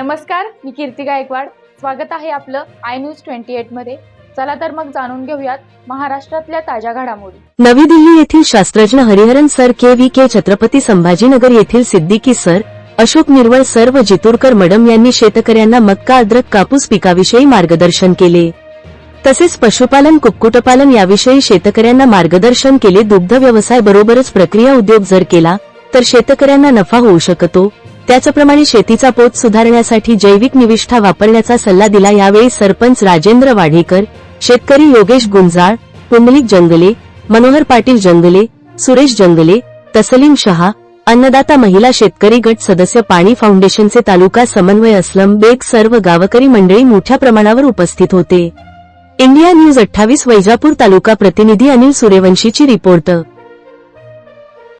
नमस्कार मी कीर्ती गायकवाड. स्वागत आहे आपलं आय न्यूज ट्वेंटी एटमध्ये. चला तर मग जाणून घेऊयात महाराष्ट्रातल्या ताज्या घडामोडी. नवी दिल्ली येथील शास्त्रज्ञ Hariharan sir K V K Chhatrapati Sambhajinagar येथील सिद्दीकी सर अशोक निर्वळ सर व जितूरकर मॅडम यांनी शेतकऱ्यांना मक्का अद्रक कापूस पिकाविषयी मार्गदर्शन केले. तसेच पशुपालन कुक्कुटपालन याविषयी शेतकऱ्यांना मार्गदर्शन केले. दुग्ध व्यवसाय बरोबरच प्रक्रिया उद्योग जर केला तर शेतकऱ्यांना नफा होऊ शकतो. त्याचप्रमाणे शेतीचा पोत सुधारण्यासाठी जैविक निविष्ठा वापरण्याचा सल्ला दिला यावेळी सरपंच राजेंद्र वाढेकर शेतकरी योगेश गुंजाळ पुंडलिक जंगले मनोहर पाटील जंगले सुरेश जंगले तसलीम शहा अन्नदाता महिला शेतकरी गट सदस्य पाणी फाउंडेशनचे तालुका समन्वय असलम बेग सर्व गावकरी मंडळी मोठ्या प्रमाणावर उपस्थित होते. इंडिया न्यूज अठ्ठावीस वैजापूर तालुका प्रतिनिधी अनिल सूर्यवंशीची रिपोर्ट.